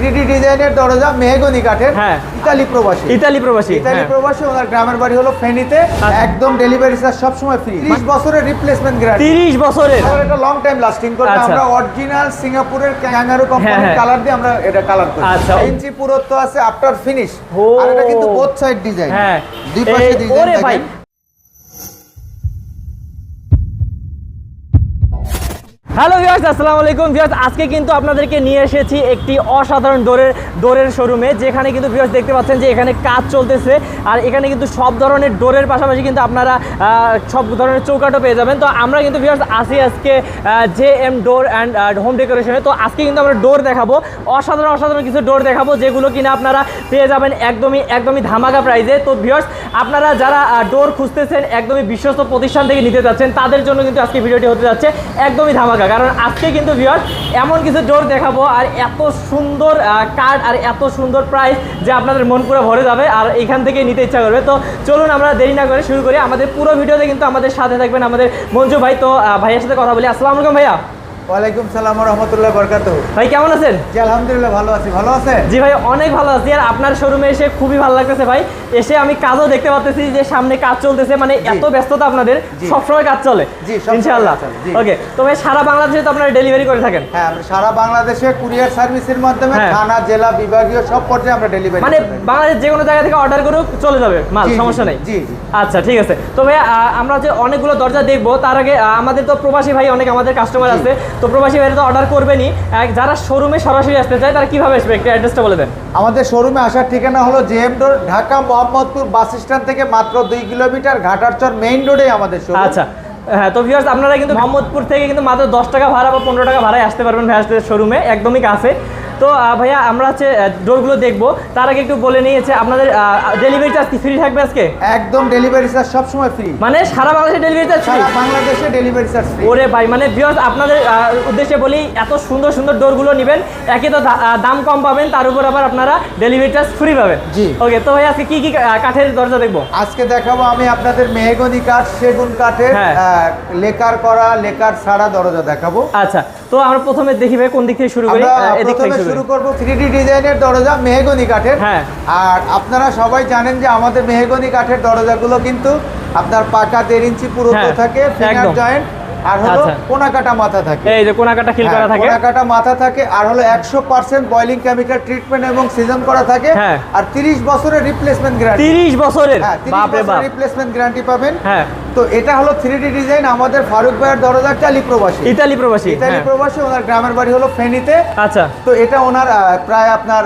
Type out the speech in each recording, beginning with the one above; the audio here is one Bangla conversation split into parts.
থ্রি ডি ডিজাইনের দরজা মেহগনি কাঠের হ্যাঁ। ইতালি প্রবাসী ইতালি প্রবাসী ইতালি হ্যাঁ। প্রবাসী ওনার গ্রামের বাড়ি হলো ফেনীতে আচ্ছা। একদম ডেলিভারি চার্জ সবসময় ফ্রি 30 বছরের রিপ্লেসমেন্ট গ্যারান্টি তিরিশ বছরের এটা লং টাইম লাস্টিং করবে আচ্ছা। আমরা অরিজিনাল সিঙ্গাপুরের ক্যাঙ্গারু কোম্পানির। কালার দিয়ে আমরা এটা কালার করি আচ্ছা। ইঞ্চি পুরুত্ব আছে আফটার ফিনিশ আর এটা কিন্তু বোথ সাইড ডিজাইন হ্যাঁ দুই পাশে ডিজাইন ওরে ভাই দেখেন হ্যালো ভিউয়ার্স, আসসালামু আলাইকুম। ভিউয়ার্স, আজকে কিন্তু আপনাদেরকে নিয়ে এসেছি একটি অসাধারণ ডোরের ডোরের শোরুমে, যেখানে কিন্তু ভিউয়ার্স দেখতে পাচ্ছেন যে এখানে কাজ চলতেছে। আর এখানে কিন্তু সব ধরনের ডোরের পাশাপাশি কিন্তু আপনারা সব ধরনের চৌকাটও পেয়ে যাবেন। তো আমরা কিন্তু ভিউয়ার্স আসি আজকে J M door and home ডেকোরেশনে। তো আজকে কিন্তু আমরা ডোর দেখাবো, অসাধারণ অসাধারণ কিছু ডোর দেখাবো, যেগুলো কিনা আপনারা পেয়ে যাবেন একদমই একদমই ধামাকা প্রাইজে। তো ভিউয়ার্স, আপনারা যারা ডোর খুঁজতেছেন, একদমই বিশ্বস্ত প্রতিষ্ঠান থেকে নিতে যাচ্ছেন তাদের জন্য কিন্তু আজকে ভিডিওটি হতে যাচ্ছে একদমই ধামাকা। কারণ আজকে কিন্তু ভিওর এমন কিছু ডোর দেখাবো আর এত সুন্দর কার্ড আর এত সুন্দর প্রাইস যে আপনাদের মন পুরো ভরে যাবে আর এখান থেকে নিতে ইচ্ছা করবে। তো চলুন আমরা দেরি না করে শুরু করি। আমাদের পুরো ভিডিওতে কিন্তু আমাদের সাথে থাকবেন আমাদের মঞ্জু ভাই। তো ভাইয়ের সাথে কথা বলি। আসসালামু আলাইকুম ভাইয়া। ওয়ালাইকুম সালাম ওয়া রাহমাতুল্লাহি ভাই কেমন আছেন? জি আলহামদুলিল্লাহ ভালো আছি। ভালো আছেন? জি ভাই অনেক ভালো আছি। আর আপনার শোরুমে এসে খুবই ভালো লাগতেছে ভাই। এসে আমি কাজও দেখতে পাচ্ছি যে সামনে কাজ চলতেছে মানে এত ব্যস্ততা আপনাদের সবসময় কাজ চলে জি, ইনশাআল্লাহ। কাজ চলে, জি। ওকে তো ভাই সারা বাংলাদেশে তো আপনারা ডেলিভারি করে থাকেন? হ্যাঁ আমরা সারা বাংলাদেশে কুরিয়ার সার্ভিসের মাধ্যমে হ্যাঁ। থানা জেলা বিভাগীয় সব পর্যায়ে আমরা ডেলিভারি মানে বাংলাদেশ যে কোনো জায়গা থেকে অর্ডার করুক চলে যাবে মাল সমস্যা নেই। জি, জি। আচ্ছা ঠিক আছে। তো ভাই আমরা যে অনেকগুলো দরজা দেখব তার আগে আমাদের তো প্রবাসী ভাই অনেক আমাদের কাস্টমার আছে। তো প্রবাসী ভাইরা তো অর্ডার করবেনই। যারা শোরুমে সরাসরি আসতে চায় তারা কীভাবে আসবে? একটু অ্যাড্রেসটা বলে দেন। আমাদের শোরুমে আসার ঠিকানা হলো JM road Dhaka Mohammadpur bus stand থেকে মাত্র দুই কিলোমিটার ঘাটারচর মেইন রোডে আমাদের শোরুম আচ্ছা। হ্যাঁ তো ভিউয়ার্স আপনারা কিন্তু মোহাম্মদপুর থেকে কিন্তু মাত্র দশ টাকা ভাড়া বা পনেরো টাকা ভাড়ায় আসতে পারবেন ভাইয়াসদের শোরুমে একদমই কাছে। তো ভাইয়া আমরা হচ্ছে ডোরগুলো দেখব। তার আগে একটু বলে নিয়েছে আপনাদের ডেলিভারি চার্জ কি ফ্রি থাকবে আজকে? একদম ডেলিভারি চার্জ সবসময় ফ্রি মানে সারা বাংলাদেশে ডেলিভারি চার্জ ফ্রি সারা বাংলাদেশে ডেলিভারি চার্জ ফ্রি ওরে ভাই মানে ভিউয়ার্স আপনাদের উদ্দেশ্যে বলি এত সুন্দর সুন্দর ডোরগুলো নেবেন একে তো দাম কম পাবেন তার উপর আবার আপনারা ডেলিভারি চার্জ ফ্রি পাবেন। জি। ওকে তো ভাই আজকে কি কি কাঠের দরজা দেখব? আজকে দেখাবো আমি আপনাদের মেহগনি কাঠ সেগুন কাঠের হ্যাঁ। লেকার করা লেকার সারা দরজা দেখাবো। আচ্ছা তো আমরা প্রথমে দেখি ভাই কোন দিক থেকে শুরু করি? এদিক থেকে শুরু করব থ্রি ডি ডিজাইনের দরজা মেহগনি কাঠের। হ্যাঁ। আর আপনারা সবাই জানেন যে আমাদের মেহগনি কাঠের দরজাগুলো কিন্তু আপনার পাকা দেড় ইঞ্চি পুরুত্ব হ্যাঁ, থাকে ফিঙ্গার জয়েন্ট আর হলো আচ্ছা। কোনা কাটা মাথা থাকে। এই যে কোনাকাটা খিল করা থাকে। কাটা মাথা থাকে আর হলো একশো পার্সেন্ট বয়লিং কেমিক্যাল ট্রিটমেন্ট এবং সিজন করা থাকে। হ্যাঁ। আর তিরিশ বছরের রিপ্লেসমেন্ট গ্যারান্টি তিরিশ বছরের? হ্যাঁ তিরিশ বাপরে বাপ। রিপ্লেসমেন্ট গ্যারান্টি পাবেন। হ্যাঁ। তো এটা হলো থ্রি ডি ডিজাইন আমাদের ফারুক ভাইয়ের দরজা ইতালি প্রবাসী। ইতালি প্রবাসী ইতালি হ্যাঁ। প্রবাসী ওনার গ্রামের বাড়ি হলো ফেনীতে। আচ্ছা। তো এটা ওনার প্রায় আপনার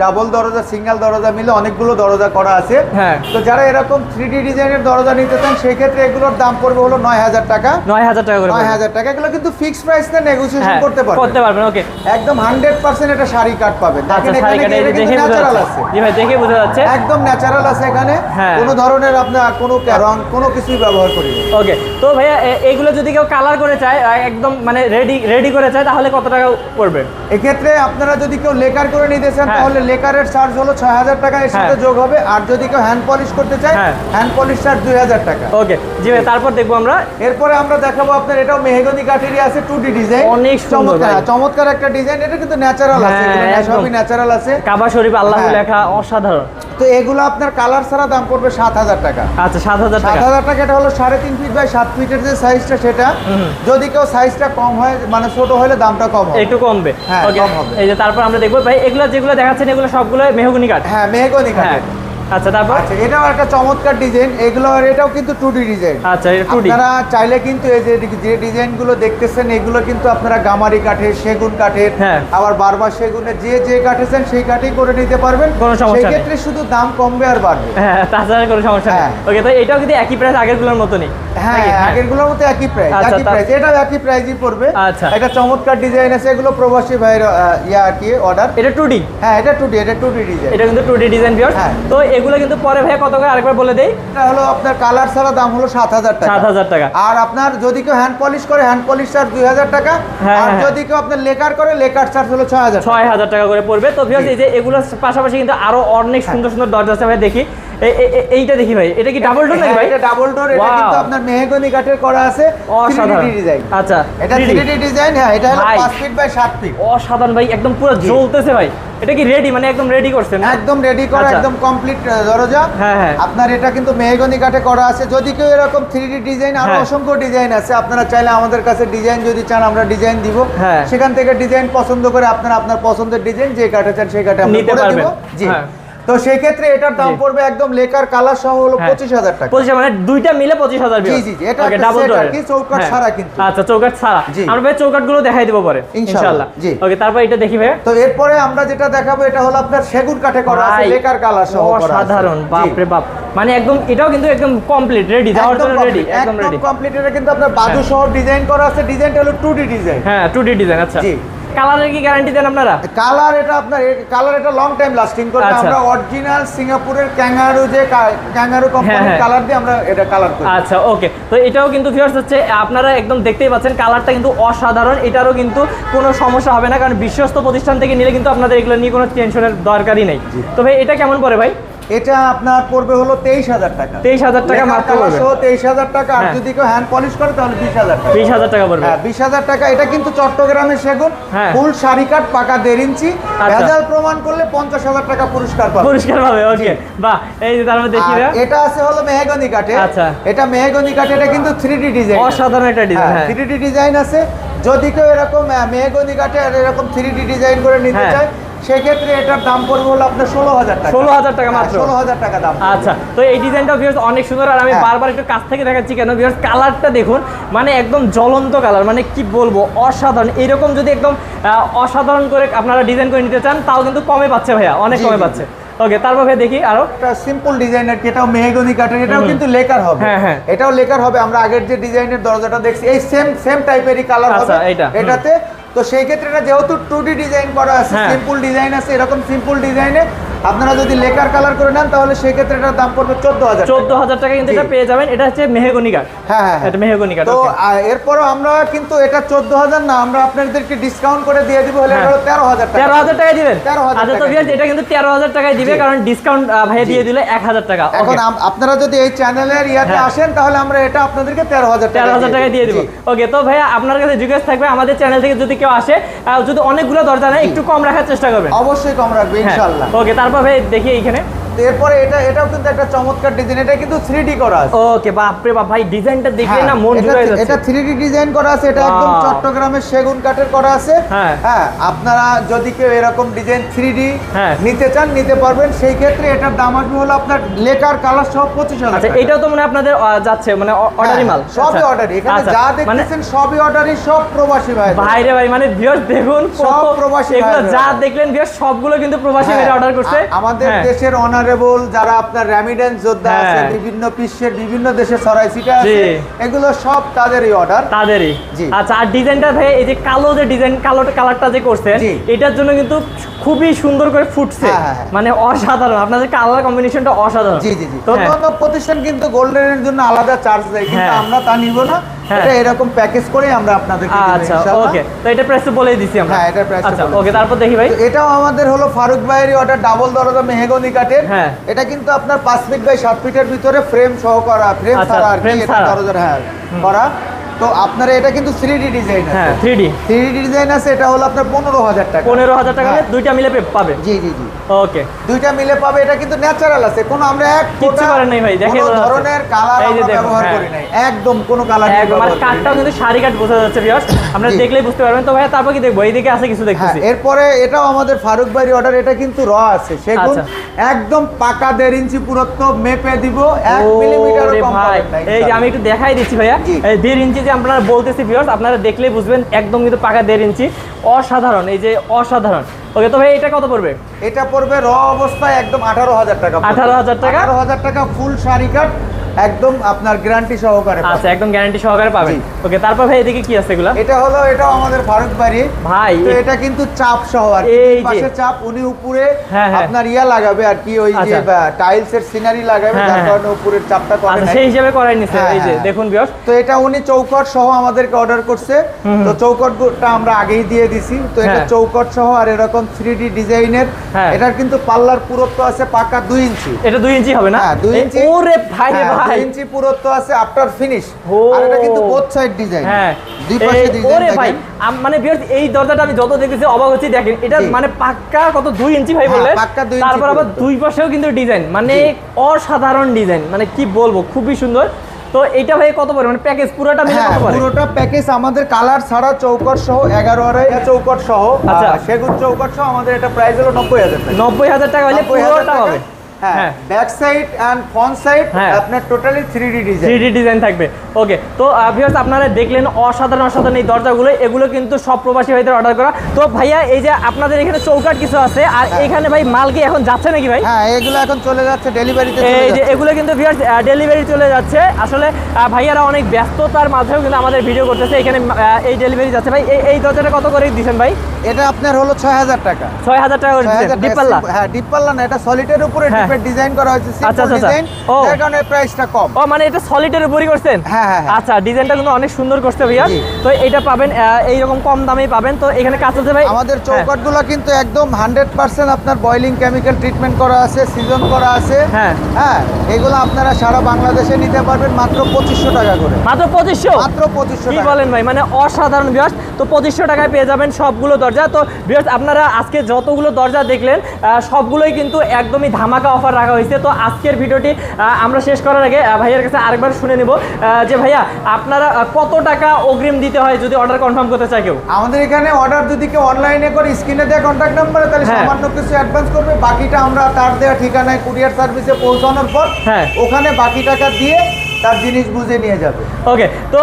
ডাবল দরজা সিঙ্গেল দরজা মিলে অনেকগুলো দরজা করা আছে। হ্যাঁ। তো যারা এরকম থ্রি ডি ডিজাইনের দরজা নিতে চান সেই ক্ষেত্রে এগুলোর দাম পড়বে হলো নয় হাজার টাকা। নয় হাজার টাকা করে নয় হাজার টাকা এগুলো কিন্তু ফিক্সড প্রাইস না নেগোসিয়েশন করতে পারবেন। করতে পারবেন ওকে একদম হান্ড্রেড পার্সেন্ট এটা শাড়ি কাট পাবেন। আচ্ছা দেখেন এখানে এটা কিন্তু দেখে ন্যাচারাল আছে। জি ভাই দেখে বোঝা যাচ্ছে। একদম ন্যাচারাল আছে এখানে। হ্যাঁ। কোনো ধরনের আপনার কোনো রং কোনো কিছুই ব্যবহার করি ওকে তো ভাইয়া এইগুলো যদি কেউ কালার করে চায় একদম মানে রেডি রেডি করে চায় তাহলে কত টাকা পড়বে এক্ষেত্রে আপনারা যদি কেউ লেকার করে নিতে চান হ্যাঁ। তাহলে লেকারের চার্জ হলো ছয় হাজার টাকা এর সাথে হ্যাঁ। যোগ হবে আর যদি কেউ হ্যান্ড পলিশ করতে চায় হ্যাঁ। হ্যান্ড পলিশ চার্জ দুই হাজার টাকা ওকে জি ভাই তারপর দেখব আমরা এরপরে আমরা দেখাবো আপনার এটাও মেহগনি কাঠেরই আছে টু ডি ডিজাইন অনেক চমৎকার চমৎকার একটা ডিজাইন এটা কিন্তু ন্যাচারাল আছে হ্যাঁ। সবই ন্যাচারাল আছে কাবা শরীফ আল্লাহ। লেখা অসাধারণ তো এগুলো আপনার কালার ছাড়া দাম পড়বে সাত হাজার টাকা। আচ্ছা সাত হাজার সাত টাকা হাজার টাকা এটা হলো সাড়ে তিন ফিট বাই সাত ফিটের যে সাইজটা সেটা। যদি কেউ সাইজটা কম হয় মানে ছোট হলে দামটা কম হবে। একটু কমবে। হ্যাঁ, কম হবে। এই যে তারপর আমরা দেখব ভাই এগুলো যেগুলো দেখাচ্ছেন এগুলো সবগুলো মেহগুনি কাঠ। হ্যাঁ মেহগনি হ্যাঁ। কাঠের আচ্ছা তারপর? আচ্ছা এটাও একটা চমৎকার ডিজাইন এগুলো এটাও কিন্তু টু ডি ডিজাইন আচ্ছা এটা টু ডি আপনারা চাইলে কিন্তু এই যে যে ডিজাইনগুলো দেখতেছেন এগুলো কিন্তু আপনারা গামারি কাঠের সেগুন কাঠের হ্যাঁ। আবার বারবার সেগুনের যে যে কাঠে চান সেই কাঠেই করে নিতে পারবেন। কোনো সমস্যা নেই। ক্ষেত্রে শুধু দাম কমবে আর বাড়বে। হ্যাঁ তাছাড়া কোনো সমস্যা নেই। হ্যাঁ। ওকে তো এটাও কিন্তু একই প্রাইস আগেরগুলোর মতনই। হ্যাঁ? আগেরগুলোর মতো একই প্রাইস আচ্ছা, একই প্রাইস এটাও একই প্রাইসই পড়বে। আচ্ছা। এটা চমৎকার ডিজাইন আছে এগুলো প্রবাসী ভাইয়ের ইয়া আর কি অর্ডার এটা টু ডি হ্যাঁ এটা টু ডি এটা টু ডি ডিজাইন এটা কিন্তু টু ডি ডিজাইন পিওর হ্যাঁ। তো এগুলো কিন্তু পরে ভাই কত করে আরেকবার বলে দেই? এটা হলো আপনার কালার ছাড়া দাম হলো সাত হাজার টাকা। সাত হাজার টাকা। আর আপনার যদি কেউ হ্যান্ড পলিশ করে হ্যান্ড পলিশ চার্জ দুই হাজার টাকা। হ্যাঁ, আর হ্যাঁ। যদি কেউ আপনার লেকার করে লেকার চার্জ হলো ছয় হাজার ছয় হাজার টাকা করে পড়বে। তো ভিউয়ার্স এই যে এগুলোর পাশাপাশি কিন্তু আরও অনেক সুন্দর সুন্দর দরজা আছে ভাই দেখি। এইটা দেখি ভাই। এটা কি ডাবল ডোর নাকি হ্যাঁ, ভাই? এটা ডাবল ডোর এটা কিন্তু আপনার মেহগনি কাঠের করা আছে অসাধারণ। ডিজাইন আচ্ছা এটা 3D 3D ডিজাইন হ্যাঁ এটা হলো 5 ফিট বাই 7 ফিট অসাধারণ ভাই একদম পুরো জ্বলতেছে ভাই। এটা কি রেডি মানে একদম রেডি করছেন একদম রেডি করা আচ্ছা। একদম কমপ্লিট দরজা। হ্যাঁ, হ্যাঁ। আপনার এটা কিন্তু মেহগনি কাঠে করা আছে। যদি কেউ এরকম 3D ডিজাইন আর হ্যাঁ। অসংখ্য ডিজাইন আছে আপনারা চাইলে আমাদের কাছে ডিজাইন যদি চান আমরা ডিজাইন দিব। হ্যাঁ। সেখান থেকে ডিজাইন পছন্দ করে আপনারা আপনার পছন্দের ডিজাইন যে কাঠে চান সেই কাঠে আমরা করে। দিব। জি। হ্যাঁ। তো সেই ক্ষেত্রে এটার দাম পড়বে একদম লেকার কালার সহ হলো হ্যাঁ। পঁচিশ হাজার টাকা। পঁচিশ মানে দুইটা মিলে পঁচিশ হাজার জি, জি, এটা ডাবল ডোর কি, চৌকাঠ ছাড়া কিন্তু। আচ্ছা চৌকাট ছাড়া। আমরা ভাই চৌকাটগুলো দেখাই দিব পরে ইনশাআল্লাহ, জি। ওকে তারপর এটা দেখি ভাই। তো এরপরে আমরা যেটা দেখাবো এটা হলো আপনার সেগুন কাঠে করা আছে লেকার কালার সহ করা আছে। অসাধারণ জি। বাপ রে বাপ। মানে একদম এটাও কিন্তু একদম কমপ্লিট রেডি যাওয়ার একদম জন্য রেডি একদম রেডি কমপ্লিট এটা কিন্তু আপনার বাজু সহ ডিজাইন করা আছে ডিজাইনটা হলো 2D ডিজাইন হ্যাঁ টু ডি ডিজাইন আচ্ছা। জি। কালারের কি গ্যারান্টি দেন আপনারা? কালার এটা আপনার কালার এটা লং টাইম লাস্টিং করবে। আচ্ছা। আমরা অরিজিনাল সিঙ্গাপুরের ক্যাঙ্গারু যে ক্যাঙ্গারু কোম্পানির। কালার দিয়ে আমরা এটা কালার করি। আচ্ছা ওকে তো এটাও কিন্তু ভিউয়ার্স হচ্ছে আপনারা একদম দেখতেই পাচ্ছেন কালারটা কিন্তু অসাধারণ। এটারও কিন্তু কোনো সমস্যা হবে না কারণ বিশ্বস্ত প্রতিষ্ঠান থেকে নিলে কিন্তু আপনাদের এগুলো নিয়ে কোনো টেনশনের দরকারই নেই। তো ভাই এটা কেমন পড়ে ভাই? এটা আপনার পড়বে হলো তেইশ হাজার টাকা। তেইশ হাজার টাকা মাত্র তেইশ হাজার টাকা আর হ্যাঁ। যদি কেউ হ্যান্ড পলিশ করে তাহলে বিশ হাজার টাকা। বিশ হাজার টাকা পড়বে। হ্যাঁ বিশ হাজার টাকা এটা কিন্তু চট্টগ্রামের সেগুন। হ্যাঁ। ফুল শাড়ি কাট পাকা দেড় ইঞ্চি। আচ্ছা। ভেজাল প্রমাণ করলে পঞ্চাশ হাজার টাকা পুরস্কার পাবে। পরিষ্কার পাবে ওকে বাহ এই যে দেখি আর এটা আছে হলো মেহগনি কাঠে আচ্ছা। এটা মেহগনি কাঠে এটা কিন্তু থ্রি ডি ডিজাইন অসাধারণ একটা ডিজাইন থ্রি ডি ডিজাইন আছে। যদি কেউ এরকম মেহগনি কাঠে আর এরকম থ্রি ডি ডিজাইন করে নিতে হ্যাঁ। চায় সেক্ষেত্রে এটার দাম পড়বে হলো আপনার ষোলো হাজার টাকা। ষোলো হাজার টাকা মাত্র? ষোলো হাজার টাকা দাম আচ্ছা তো এই ডিজাইনটা ভিউয়ার্স অনেক সুন্দর আর আমি হ্যাঁ। বারবার একটু কাছ থেকে দেখাচ্ছি কেন? ভিউয়ার্স কালারটা দেখুন মানে একদম জ্বলন্ত কালার মানে কি বলব অসাধারণ। এরকম যদি একদম অসাধারণ করে আপনারা ডিজাইন করে নিতে চান তাও কিন্তু কমে পাচ্ছে ভাইয়া অনেক কমে পাচ্ছে। ওকে তারপর ভাই দেখি আরও। একটা সিম্পল ডিজাইনের এটাও মেহগনি কাঠের এটাও কিন্তু লেকার হবে। হ্যাঁ, হ্যাঁ। এটাও লেকার হবে আমরা আগের যে ডিজাইনের দরজাটা দেখছি এই সেম সেম টাইপেরই কালার হবে। এইটা, এটাতে তো সেই ক্ষেত্রে যেহেতু টু ডি ডিজাইন করা আছে হ্যাঁ। সিম্পল ডিজাইন আছে এরকম সিম্পল ডিজাইনে আপনারা যদি লেকার কালার করে নেন তাহলে সেই ক্ষেত্রে এটার দাম পড়বে চোদ্দ হাজার চোদ্দ হাজার টাকা কিন্তু এটা পেয়ে যাবেন। এটা হচ্ছে মেহগনি কাঠ হ্যাঁ হ্যাঁ হ্যাঁ। এটা মেহগনি কাঠ তো এরপরও আমরা কিন্তু এটা চোদ্দ হাজার না আমরা আপনাদেরকে ডিসকাউন্ট করে দিয়ে দিব হলে হ্যাঁ। এটা তেরো হাজার টাকা। তেরো হাজার টাকায় দিবেন? 13,000 আচ্ছা তো এটা কিন্তু তেরো হাজার টাকায় দিবে কারণ ডিসকাউন্ট ভাইয়া দিয়ে দিলে এক হাজার টাকা। এখন আপনারা যদি এই চ্যানেলের ইয়াতে হ্যাঁ। আসেন তাহলে আমরা এটা আপনাদেরকে তেরো হাজার তেরো হাজার টাকায় দিয়ে দিব। ওকে তো ভাইয়া আপনার কাছে জিজ্ঞেস থাকবে আমাদের চ্যানেল থেকে যদি কেউ আসে যদি অনেকগুলো দরজা নেয় একটু কম রাখার চেষ্টা করবেন। অবশ্যই কম রাখবে ইনশাল্লাহ। ওকে তারপর দেখি এইখানে। তো এরপরে এটা এটাও কিন্তু একটা চমৎকার ডিজাইন এটা কিন্তু থ্রি ডি করা আছে। ওকে বাপরে বাপ ভাই ডিজাইনটা দেখলে হ্যাঁ, না মন জুড়ে যাচ্ছে। এটা থ্রি ডিজাইন করা আছে এটা একদম চট্টগ্রামের সেগুন কাঠের করা আছে। হ্যাঁ। হ্যাঁ আপনারা যদি কেউ এরকম ডিজাইন থ্রি ডি হ্যাঁ। নিতে চান নিতে পারবেন। সেই ক্ষেত্রে এটার দাম আসবে হলো আপনার লেকার কালার সহ পঁচিশ হাজার আচ্ছা এটাও তো মানে আপনাদের যাচ্ছে মানে অর্ডারি মাল। সবই আচ্ছা। অর্ডারি এখানে আচ্ছা, যা মানে দেখতেছেন সবই অর্ডারি সব প্রবাসী ভাই ভাইরে ভাই মানে ভিউয়ার্স দেখুন সব প্রবাসী এগুলো যা দেখলেন ভিউয়ার্স সবগুলো কিন্তু প্রবাসী ভাইরা অর্ডার করছে। আমাদের দেশের দেশের অনারেবল যারা আপনার রেমিডেন্স যোদ্ধা আছে হ্যাঁ। বিভিন্ন বিশ্বের বিভিন্ন দেশে ছড়াই ছিটা আছে এগুলো সব তাদেরই অর্ডার তাদেরই জি। আচ্ছা আর ডিজাইনটা ভাই এই যে কালো যে ডিজাইন কালো কালারটা যে করছেন এটার জন্য কিন্তু খুবই সুন্দর করে ফুটছে হ্যাঁ, হ্যাঁ। মানে অসাধারণ আপনাদের কালার কম্বিনেশনটা অসাধারণ জি জি জি তো। প্রতিষ্ঠান কিন্তু গোল্ডেনের জন্য আলাদা চার্জ দেয় কিন্তু। আমরা তা নিব না। এটা এরকম প্যাকেজ করে আমরা আপনাদেরকে আচ্ছা ওকে। তো এটা প্রাইস তো বলেই দিছি আমরা। হ্যাঁ, এটার price আচ্ছা ওকে তারপর দেখি ভাই। এটাও আমাদের হলো ফারুক ভাইয়েরই অর্ডার ডাবল দরজা মেহেগনি কাঠের। হ্যাঁ। এটা কিন্তু আপনার পাঁচ ফিট বাই সাত ফিটের ভিতরে ফ্রেম সহ করা ফ্রেম ছাড়া আর কি এটা দরজার হ্যাঁ করা। তো আপনারা এটা কিন্তু থ্রি ডি ডিজাইন হ্যাঁ আছে three D three D design আছে এটা হলো আপনার পনেরো হাজার টাকা। পনেরো হাজার টাকা হ্যাঁ। দুইটা মিলে পাবে। জি জি জি। ওকে দুইটা মিলে পাবে এটা কিন্তু ন্যাচারাল আছে। কোনো আমরা এক কিচ্ছু ফোঁটা করেন নাই ভাই, দেখে কোনো ধরনের কালার আমরা ব্যবহার হ্যাঁ। করি নাই। একদম কোনো কালার একদম আর কাঠটাও কিন্তু শাড়ি কাঠ বোঝা যাচ্ছে ভিউয়ার্স আপনারা দেখলেই বুঝতে পারবেন। তো ভাই তারপর কি দেখব? এইদিকে আছে কিছু হ্যাঁ দেখতেছি এরপরে এটাও আমাদের ফারুক ভাইয়ের অর্ডার এটা কিন্তু র আছে। সেগুন আচ্ছা। একদম পাকা দেড় ইঞ্চি পুরত্ব মেপে দিব। এক ও মিলিমিটার কম ভাই এই যে আমি একটু দেখাই দিচ্ছি ভাইয়া। এই দেড় ইঞ্চি যে আপনারা বলতেছি ভিউয়ার্স আপনারা দেখলেই বুঝবেন একদম কিন্তু পাকা দেড় ইঞ্চি। অসাধারণ এই যে অসাধারণ। ওকে তো ভাই এটা কত পড়বে এটা পড়বে র অবস্থায় একদম আঠারো হাজার টাকা 18,000 টাকা? আঠারো হাজার টাকা ফুল শাড়ি কাট একদম আপনার গ্যারান্টি সহকারে। আচ্ছা একদম গ্যারান্টি সহকারে পাবেন ওকে তারপর ভাই এদিকে কি আছে এগুলা এটা হলো এটাও আমাদের ফারুক বাড়ি ভাই তো এটা কিন্তু চাপ সহ আর এই পাশে চাপ উনি উপরে হ্যাঁ, হ্যাঁ। আপনার ইয়া লাগাবে আর কি ওই যে আচ্ছা। টাইলস এর সিনারি লাগাবে হ্যাঁ, যার। কারণে উপরের চাপটা করে আচ্ছা সেই হিসাবে করাই নিছে এই যে। দেখুন বিয়স তো এটা উনি চৌকট সহ আমাদেরকে অর্ডার করছে তো চৌকটটা আমরা আগেই দিয়ে দিছি তো এটা। চৌকট সহ আর এরকম থ্রি ডি ডিজাইনের। এটার কিন্তু পাল্লার পুরুত্ব আছে পাকা দুই ইঞ্চি এটা দুই ইঞ্চি হবে না হ্যাঁ, দুই ইঞ্চি। ওরে ভাই হ্যাঁ, ভাই। ইঞ্চি পুরুত্ব আছে আফটার ফিনিশ। আর এটা কিন্তু বোথ সাইড ডিজাইন হ্যাঁ। দুই পাশে ডিজাইন ওরে ভাই মানে এই দরজাটা আমি যত দেখতেছি অবাক হচ্ছি দেখেন এটা মানে পাক্কা কত দুই ইঞ্চি ভাই হ্যাঁ, বললেন। পাক্কা দুই ইঞ্চি তারপর আবার দুই পাশেও কিন্তু ডিজাইন মানে অসাধারণ ডিজাইন মানে কি বলব খুবই সুন্দর। তো এটা ভাই কত পড়ে? মানে প্যাকেজ পুরোটা মিলে হ্যাঁ কত পড়ে? পুরোটা প্যাকেজ আমাদের কালার ছাড়া চৌকট সহ এগারো আড়াই চৌকট সহ আচ্ছা। সেগুন চৌকট সহ আমাদের এটা প্রাইস হলো নব্বই হাজার টাকা। নব্বই হাজার টাকা হলে 90,000 পুরোটা। হবে হ্যাঁ হ্যাঁ। Back side and front side হ্যাঁ। আপনার টোটালি ডিজাইন থাকবে। ওকে তো ভিউয়ার্স আপনারা দেখলেন অসাধারণ অসাধারণ এই দরজাগুলো। এগুলো কিন্তু সব প্রবাসী ভাইদের অর্ডার করা। তো ভাইয়া এই যে আপনাদের এখানে চৌকাট কিছু আছে আর এখানে ভাই মাল কি এখন যাচ্ছে নাকি ভাই? হ্যাঁ এগুলো এখন চলে যাচ্ছে ডেলিভারিতে এই যে এগুলো কিন্তু ভিউয়ার্স ডেলিভারি চলে যাচ্ছে। আসলে ভাইয়ারা অনেক ব্যস্ততার মাঝেও কিন্তু আমাদের ভিডিও করতেছে। এখানে এই ডেলিভারি যাচ্ছে। ভাই এই- দরজাটা কত করে দিচ্ছেন ভাই? এটা আপনার হলো ছয় হাজার টাকা। ছয় হাজার টাকা করে 6000 দিচ্ছেন টাকা ডিপ হ্যাঁ ডিপ পাল্লা না এটা সলিডের উপরে হ্যাঁ। ডিজাইন করা হয়েছে আচ্ছা, আচ্ছা, আচ্ছা। ও। যার কারণে প্রাইসটা কম ও মানে এটা সলিডের উপরই করছেন হ্যাঁ, হ্যাঁ, হ্যাঁ। আচ্ছা ডিজাইনটা কিন্তু অনেক সুন্দর করছে ভাইয়া তো এটা পাবেন আহ, এইরকম কম দামেই পাবেন তো এখানে কাজ চলছে ভাই আমাদের হ্যাঁ। চৌকাটগুলো কিন্তু একদম হান্ড্রেড পার্সেন্ট আপনার বয়লিং কেমিক্যাল ট্রিটমেন্ট করা আছে সিজন করা আছে হ্যাঁ। হ্যাঁ এগুলো আপনারা সারা বাংলাদেশে নিতে পারবেন মাত্র টাকা করে মাত্র মাত্র কি বলেন ভাই মানে অসাধারণ বিয়াস তো পঁচিশশো টাকায় পেয়ে যাবেন সবগুলো দরজা তো বিয়াস আপনারা আজকে যতগুলো দরজা দেখলেন সবগুলোই কিন্তু একদমই ধামাকা অফার রাখা হয়েছে তো আজকের ভিডিওটি আমরা শেষ করার আগে ভাইয়ের কাছে আরেকবার শুনে নেব যে ভাইয়া আপনারা কত টাকা অগ্রিম দিতে হয় যদি অর্ডার কনফার্ম করতে চায় কেউ আমাদের এখানে অর্ডার যদি কেউ অনলাইনে করে স্ক্রিনে দেওয়া কন্ট্যাক্ট নাম্বারে তাহলে হ্যাঁ। সামান্য কিছু অ্যাডভান্স করবে বাকিটা আমরা তার দেওয়া ঠিকানায় কুরিয়ার সার্ভিসে পৌঁছানোর পর হ্যাঁ। ওখানে বাকি টাকা দিয়ে তার জিনিস বুঝে নিয়ে যাবে। ওকে তো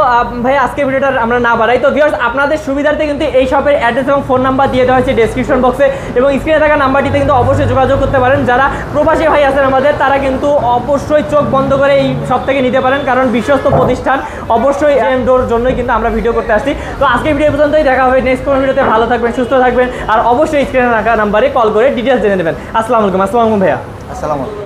ভাই আজকে ভিডিওটা আমরা না বাড়াই। তো ভিউয়ার্স আপনাদের সুবিধার্থে কিন্তু এই শপের অ্যাড্রেস এবং ফোন নাম্বার দিয়ে দেওয়া হয়েছে ডেসক্রিপশন বক্সে এবং স্ক্রিনে থাকা নাম্বারটিতে কিন্তু অবশ্যই যোগাযোগ করতে পারেন। যারা প্রবাসী ভাই আছেন আমাদের তারা কিন্তু অবশ্যই চোখ বন্ধ করে এই শপ থেকে নিতে পারেন কারণ বিশ্বস্ত প্রতিষ্ঠান অবশ্যই এম ডোর জন্যই কিন্তু আমরা ভিডিও করতে আসছি। তো আজকে ভিডিও পর্যন্তই দেখা হবে নেক্সট কোনো ভিডিওতে ভালো থাকবেন সুস্থ থাকবেন আর অবশ্যই স্ক্রিনে থাকা নাম্বারে কল করে ডিটেলস জেনে নেবেন। আসসালামু আলাইকুম আসসালামু আলাইকুম ভাইয়া। আসসালামু আলাইকুম।